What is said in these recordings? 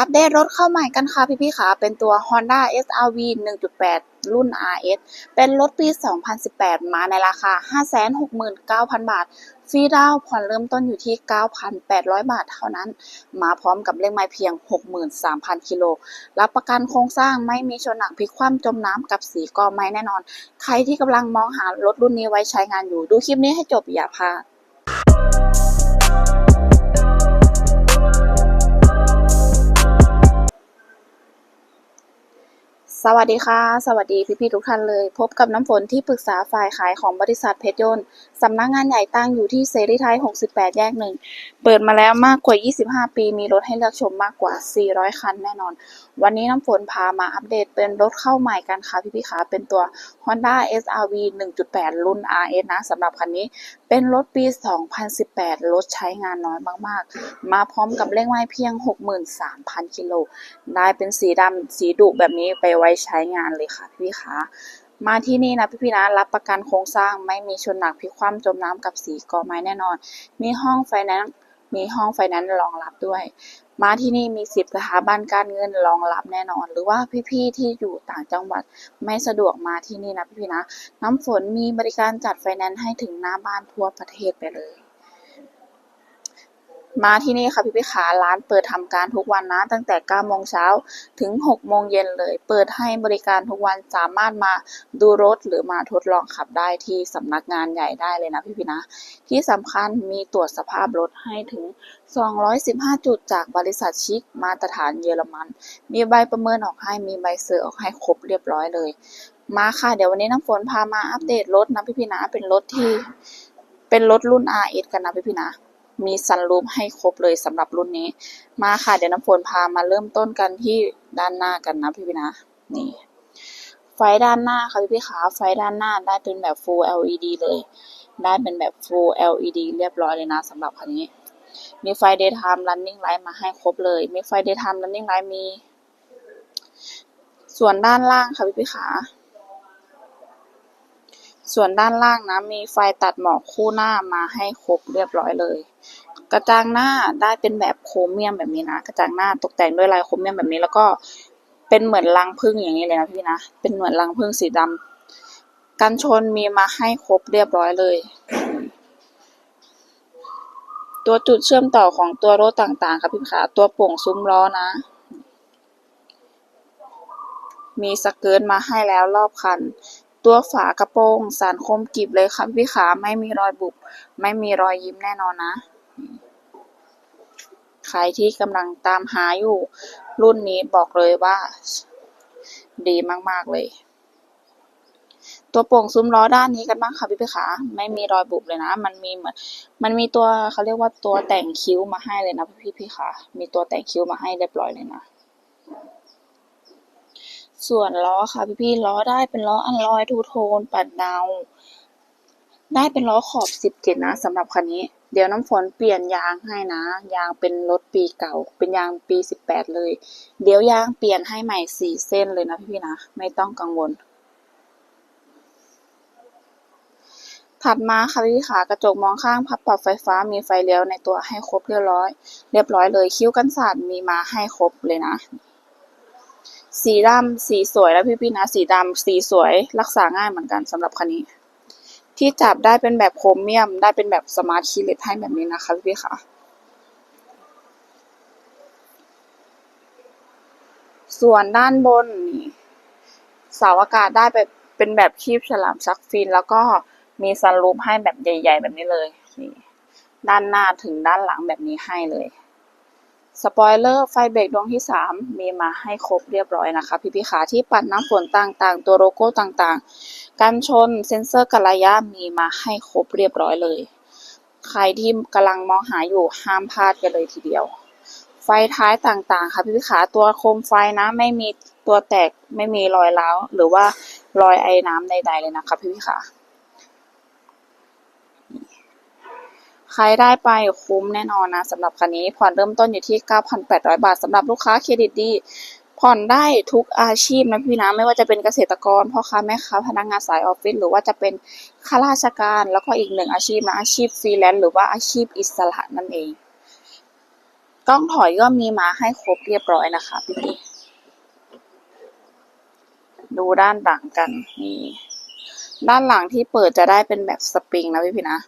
อัปเดตรถเข้าใหม่กันค่ะพี่ๆค่ะ เป็นตัว Honda SRV 1.8 รุ่น RS เป็นรถปี 2018 มาในราคา 569,000 บาท ฟรีดาวผ่อนเริ่มต้นอยู่ที่ 9,800 บาทเท่านั้น มาพร้อมกับเลขไม้เพียง 63,000 กิโล รับประกันโครงสร้างไม่มีชนหนักพลิกคว่ำจมน้ำกับสีกอไม้แน่นอน ใครที่กำลังมองหารถรุ่นนี้ไว้ใช้งานอยู่ ดูคลิปนี้ให้จบอย่าพลาด สวัสดีค่ะ สวัสดีพี่ๆทุกท่านเลย พบกับน้ำฝนที่ปรึกษาฝ่ายขายของบริษัทเพชรยนต์ สำนักงานใหญ่ตั้งอยู่ที่เสรีไทย 68 แยกหนึ่ง เปิดมาแล้วมากกว่า 25 ปี มีรถให้เลือกชมมากกว่า 400 คันแน่นอน วันนี้น้ำฝนพามาอัปเดตเป็นรถเข้าใหม่กันค่ะพี่ๆค่ะเป็นตัว Honda SRV 1.8 รุ่น RS นะสำหรับคันนี้เป็นรถปี 2018 รถใช้งานน้อยมาก ๆ มาพร้อมกับเลขไม้เพียง 63,000 กิโล ได้เป็นสีดำสีดุแบบนี้ไปไว้ใช้งานเลยค่ะพี่ๆคะ มาที่นี่นะพี่ๆนะรับประกันโครงสร้างไม่มีชนหนักพลิกคว่ำจมน้ำกับสีกอไม้แน่นอน มีห้องไฟแนนซ์มีห้องไฟแนนซ์รองรับด้วย มาที่นี่มีสิบสถาบันการเงินรองรับแน่นอน หรือว่าพี่ๆที่อยู่ต่างจังหวัดไม่สะดวกมาที่นี่นะพี่ๆนะ น้ำฝนมีบริการจัดไฟแนนซ์ให้ถึงหน้าบ้านทั่วประเทศไปเลย มาที่นี่ค่ะพี่พี่ขาร้านเปิดทำการทุกวันนะ ตั้งแต่9โมงเช้าถึง 6 โมงเย็นเลย เปิดให้บริการทุกวันสามารถมาดูรถหรือมาทดลองขับได้ที่สำนักงานใหญ่ได้เลยนะพี่พี่นะ ที่สำคัญมีตรวจสภาพรถให้ถึง 215 จุดจากบริษัทชิคมาตรฐานเยอรมัน มีใบประเมินออกให้มีใบเซอร์ออกให้ครบเรียบร้อยเลย มาค่ะเดี๋ยววันนี้น้ำฝนพามาอัปเดตรถนะพี่พี่นะเป็นรถที่เป็นรถรุ่น RS กันนะพี่พี่นะ มีซันรูฟให้ครบเลยสำหรับรุ่นนี้ มาค่ะ เดี๋ยวน้ำฝนพามาเริ่มต้นกันที่ด้านหน้ากันนะพี่พี่นะนี่ไฟด้านหน้าค่ะพี่พี่ขาไฟด้านหน้าได้เป็นแบบ full LED เลย ได้เป็นแบบ full LED เรียบร้อยเลยนะสำหรับคันนี้ มีไฟ daytime running light มาให้ครบเลย มีไฟ daytime running light มี ส่วนด้านล่างค่ะพี่พี่ขา ส่วนด้านล่างนะมีไฟตัดหมอกคู่หน้ามาให้ครบเรียบร้อยเลย กระจังหน้าได้เป็นแบบโครเมียมแบบนี้นะ กระจังหน้าตกแต่งด้วยลายโครเมียมแบบนี้แล้วก็เป็นเหมือนรังผึ้งอย่างนี้เลยนะพี่นะ เป็นเหมือนรังผึ้งสีดำกันชนมีมาให้ครบเรียบร้อยเลย ตัวจุดเชื่อมต่อของตัวรถต่างๆ ครับพี่ขาตัวโป่งซุ้มล้อนะ มีสเกิร์ตมาให้แล้วรอบคัน ตัวฝากระโปรงสารคมกริบเลยครับพี่ขาไม่มีรอยบุบ ไม่มีรอยยิ้มแน่นอนนะ ใครที่กำลังตามหาอยู่ รุ่นนี้บอกเลยว่า ดีมาก ๆ เลย ตัวโป่งซุ้มล้อด้านนี้กันบ้างค่ะพี่พี่ขา ไม่มีรอยบุบเลยนะ มันมีเหมือน มันมีตัวเขาเรียกว่าตัวแต่งคิ้วมาให้เลยนะพี่พี่ขา มีตัวแต่งคิ้วมาให้เรียบร้อยเลยนะ ส่วนล้อค่ะพี่พี่ๆล้อได้เป็นล้ออันลอยทูโทนปัดเงาได้เป็นล้อขอบสิบเจ็ดนะสำหรับคันนี้ เดี๋ยวน้ำฝนเปลี่ยนยางให้นะ ยางเป็นรถปีเก่า เป็นยางปีสิบแปดเลย เดี๋ยวยางเปลี่ยนให้ใหม่สี่เส้นเลยนะพี่พี่ๆนะ ไม่ต้องกังวล ถัดมาค่ะพี่ขากระจกมองข้างพับปรับไฟฟ้ามีไฟเลี้ยวในตัวให้ครบเรียบร้อย เรียบร้อยเลย คิ้วกันสาดมีมาให้ครบเลยนะ สีดำสีสวยแล้วพี่พี่ๆนะสีดำสีสวยรักษาง่ายเหมือนกันสำหรับคันนี้ ที่จับได้เป็นแบบโครเมียม ได้เป็นแบบสมาร์ทคีย์เลสให้แบบนี้นะคะพี่พี่ๆค่ะส่วนด้านบนนี่เสาอากาศได้ไปเป็นแบบคีบฉลามซักฟิน แล้วก็มีซันรูฟให้แบบใหญ่ ๆ แบบนี้เลยนี่ด้านหน้าถึงด้านหลังแบบนี้ให้เลย สปอยเลอร์ไฟเบรกดวงที่สามมีมาให้ครบเรียบร้อยนะคะ พี่พี่ขาที่ปัดน้ำฝนต่างๆ ตัวโลโก้ต่างๆ กันชนเซ็นเซอร์กระยะมีมาให้ครบเรียบร้อยเลย ใครที่กำลังมองหาอยู่ห้ามพลาดกันเลยทีเดียว ไฟท้ายต่างๆ ค่ะพี่พี่ขาตัวโคมไฟนะไม่มีตัวแตกไม่มีรอยร้าวหรือว่ารอยไอ้น้ำใดๆเลยนะคะพี่พี่ขา ใครได้ไปคุ้มแน่นอนนะสำหรับคันนี้ผ่อนเริ่มต้นอยู่ที่ 9,800 บาทสำหรับลูกค้าเครดิตดีผ่อนได้ทุกอาชีพนะพี่นะไม่ว่าจะเป็นเกษตรกรพ่อค้าแม่ค้าพนักงานสายออฟฟิศหรือว่าจะเป็นข้าราชการ แล้วก็อีกหนึ่งอาชีพนะอาชีพฟรีแลนซ์หรือว่าอาชีพอิสระนั่นเองกล้องถอยก็มีมาให้ครบเรียบร้อยนะคะพี่พี่ดูด้านหลังกันนี่ด้านหลังที่เปิดจะได้เป็นแบบสปริงนะพี่พี่นะ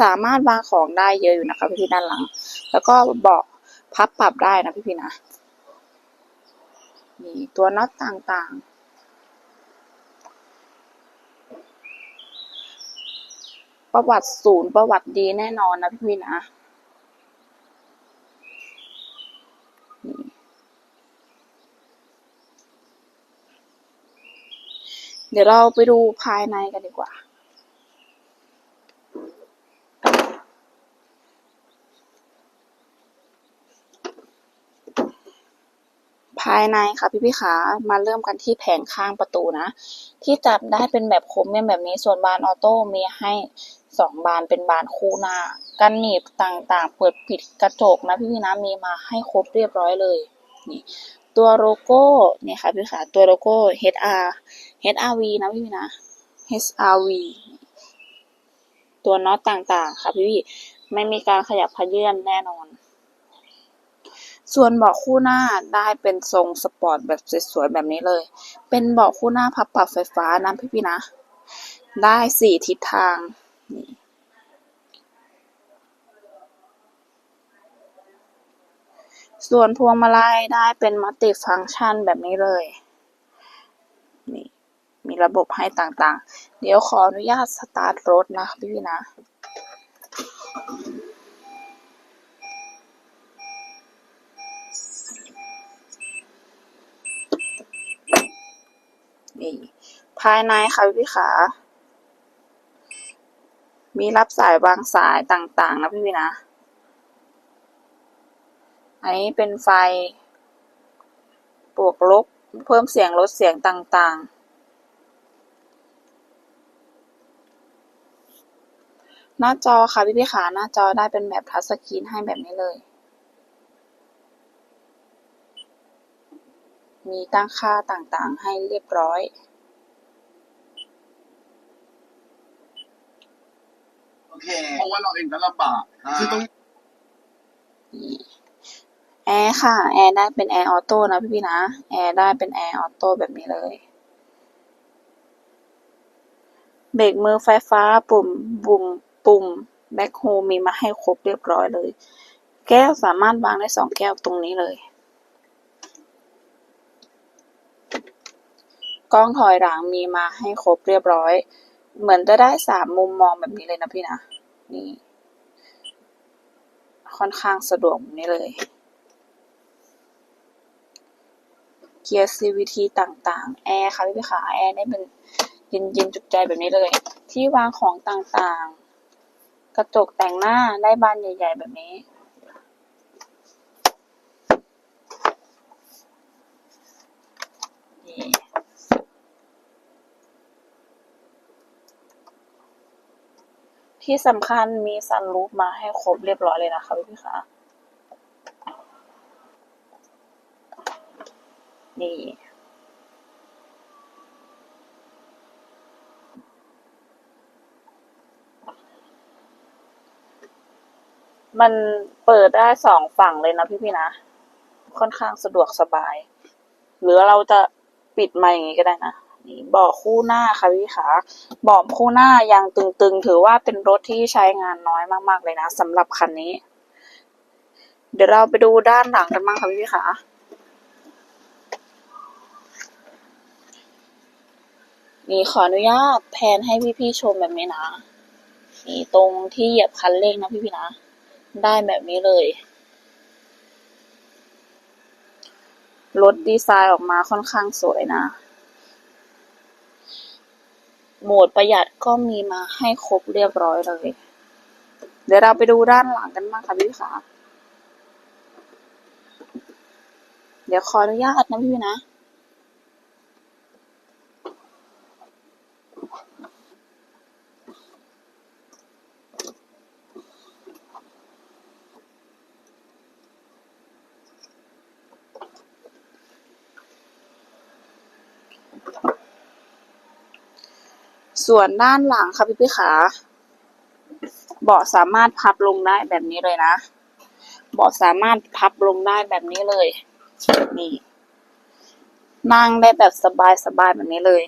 สามารถวางของได้เยอะอยู่นะคะพี่พี่ด้านหลัง แล้วก็เบาะพับปรับได้นะพี่พี่นะนี่ตัวน็อตต่างๆ ประวัติศูนย์ประวัติดีแน่นอนนะพี่พี่นะเดี๋ยวเราไปดูภายในกันดีกว่าายในค่ะพี่พี่ขามาเริ่มกันที่แผงข้างประตูนะ ที่จัดได้เป็นแบบโครเมียมแบบนี้ส่วนบานออโต้มีให้สองบานเป็นบานคู่หน้ากันหนีบต่างๆ เปิดปิดกระจกนะพี่พี่นะมีมาให้ครบเรียบร้อยเลยนี่ตัวโลโก้เนี่ยค่ะพี่ขาตัวโลโก้ HR HRV นะพี่พี่นะ HRV ตัวน็อตต่างๆ ค่ะพี่พี่ไม่มีการขยับขยื่นแน่นอน ส่วนเบาะคู่หน้าได้เป็นทรงสปอร์ตแบบสวยๆแบบนี้เลย เป็นเบาะคู่หน้าพับปรับไฟฟ้านะพี่พี่ๆนะ ได้สี่ทิศทางนี่ส่วนพวงมาลัยได้เป็นมัลติฟังก์ชันแบบนี้เลย นี่ มีระบบให้ต่างๆ เดี๋ยวขออนุญาตสตาร์ทรถนะพี่พี่ๆนะ นี่ ภายในค่ะพี่ขา มีรับสายวางสายต่างๆ นะพี่พี่นะ อันนี้เป็นไฟ บวกลบ เพิ่มเสียงลดเสียงต่างๆหน้าจอค่ะพี่พี่ขาหน้าจอได้เป็นแบบทัชสกรีนให้แบบนี้เลย มีตั้งค่าต่างๆ ให้เรียบร้อย โอเค เพราะว่าเราเองก็ลำบากคือต้องแอร์ค่ะ แอร์ได้เป็นแอร์ออโต้นะพี่พี่ๆนะ แอร์ได้เป็นแอร์ออโต้แบบนี้เลย เบรกมือไฟฟ้าปุ่มบุ่มปุ่มแบ็คโฮมีมาให้ครบเรียบร้อยเลย แก้วสามารถวางได้สองแก้วตรงนี้เลย กล้องถอยหลังมีมาให้ครบเรียบร้อย เหมือนจะได้สามมุมมองแบบนี้เลยนะพี่นะ นี่ ค่อนข้างสะดวกแบบนี้เลย เกียร์ CVT ต่างๆ แอร์ค่ะพี่ขาแอร์ได้เป็นเย็นๆจุกใจแบบนี้เลย ที่วางของต่างๆ กระจกแต่งหน้าได้บานใหญ่ ๆ แบบนี้ ที่สำคัญมีซันรูฟมาให้ครบเรียบร้อยเลยนะคะพี่พี่ขานี่มันเปิดได้สองฝั่งเลยนะพี่พี่ๆนะ ค่อนข้างสะดวกสบาย หรือเราจะปิดมาอย่างนี้ก็ได้นะ เบาะคู่หน้าค่ะพี่ขาเบาะคู่หน้ายางตึงๆ ถือว่าเป็นรถที่ใช้งานน้อยมากๆเลยนะสำหรับคันนี้ เดี๋ยวเราไปดูด้านหลังกันบ้างค่ะพี่ขานี่ขออนุญาตแพนให้พี่ๆชมแบบนี้นะนี่ตรงที่เหยียบคันเร่งนะพี่ๆนะ ได้แบบนี้เลยรถดีไซน์ออกมาค่อนข้างสวยนะ โหมดประหยัดก็มีมาให้ครบเรียบร้อยเลย เดี๋ยวเราไปดูด้านหลังกันบ้างค่ะพี่ขาเดี๋ยวขออนุญาตนะพี่ๆนะ ส่วนด้านหลังค่ะพี่พี่ขาเบาะสามารถพับลงได้แบบนี้เลยนะเบาะสามารถพับลงได้แบบนี้เลย นี่ นั่งได้แบบสบายๆแบบนี้เลย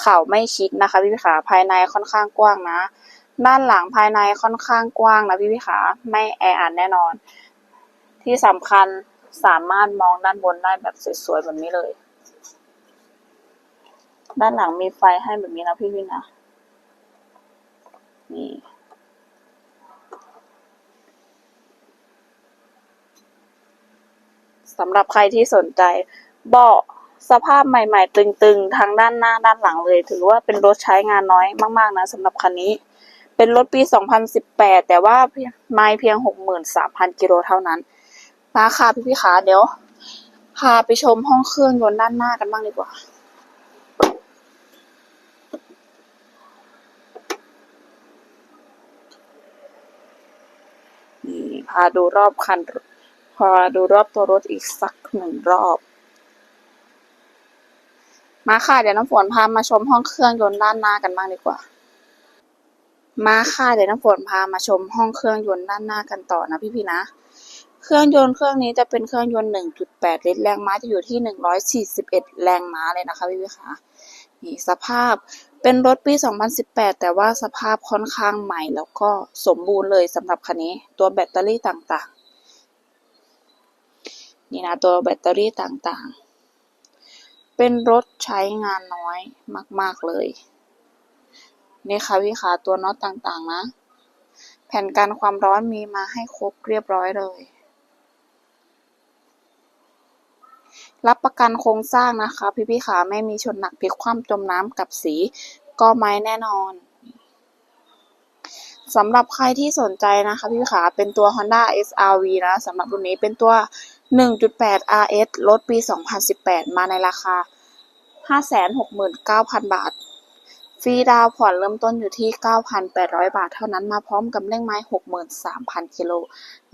เข่าไม่ชิดนะคะ พี่พี่ขาภายในค่อนข้างกว้างนะ ด้านหลังภายในค่อนข้างกว้างนะพี่พี่ขาไม่แออัดแน่นอน ที่สำคัญสามารถมองด้านบนได้แบบสวยๆแบบนี้เลย ด้านหลังมีไฟให้แบบนี้นะพี่พี่นะนี่สำหรับใครที่สนใจ เบาะสภาพใหม่ๆ ตึงๆทั้งด้านหน้าด้านหลังเลย ถือว่าเป็นรถใช้งานน้อยมากๆนะสำหรับคันนี้ เป็นรถปี 2018 แต่ว่าไม่เพียง 63,000 กิโลเท่านั้นมาค่ะพี่ขาเดี๋ยว พาไปชมห้องเครื่องยนต์ด้านหน้ากันบ้างดีกว่า นี่พาดูรอบคันพาดูรอบตัวรถอีกสักหนึ่งรอบ มาค่ะ เดี๋ยวน้ำฝนพามาชมห้องเครื่องยนต์ด้านหน้ากันบ้างดีกว่า มาค่ะ เดี๋ยวน้ำฝนพามาชมห้องเครื่องยนต์ด้านหน้ากันต่อนะพี่ๆนะ เครื่องยนต์เครื่องนี้จะเป็นเครื่องยนต์ 1.8 ลิตรแรงม้าจะอยู่ที่ 141 แรงม้าเลยนะคะพี่ๆคะนี่สภาพ เป็นรถปี 2018 แต่ว่าสภาพค่อนข้างใหม่แล้วก็สมบูรณ์เลยสำหรับคันนี้ ตัวแบตเตอรี่ต่างๆ นี่นะตัวแบตเตอรี่ต่างๆ เป็นรถใช้งานน้อยมาก ๆ เลย นี่ค่ะพี่ขาตัวน็อตต่างๆ นะ แผ่นกันความร้อนมีมาให้ครบเรียบร้อยเลย รับประกันโครงสร้างนะคะ พี่พี่ขาไม่มีชนหนักพลิกคว่ำจมน้ำกับสีก็ไม่แน่นอนสำหรับใครที่สนใจนะคะพี่ขาเป็นตัว Honda SRV นะสำหรับรุ่นนี้เป็นตัว 1.8 RS รถปี 2018 มาในราคา 569,000 บาท ฟรีดาวผ่อนเริ่มต้นอยู่ที่ 9,800 บาทเท่านั้นมาพร้อมกับเร่งไม้ 63,000 กิโล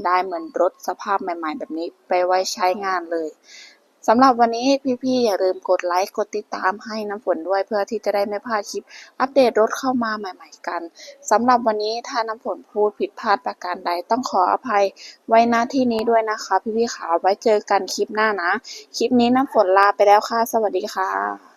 ได้เหมือนรถสภาพใหม่ๆ แบบนี้ไปไว้ใช้งานเลย สำหรับวันนี้พี่ๆอย่าลืมกดไลค์กดติดตามให้น้ำฝนด้วยเพื่อที่จะได้ไม่พลาดคลิป อัปเดตรถเข้ามาใหม่ ๆ กันสำหรับวันนี้ถ้าน้ำฝนพูดผิดพลาดประการใดต้องขออภัยไว้ณที่นี้ด้วยนะคะ พี่ๆขาไว้เจอกันคลิปหน้านะ คลิปนี้น้ำฝนลาไปแล้วค่ะ สวัสดีค่ะ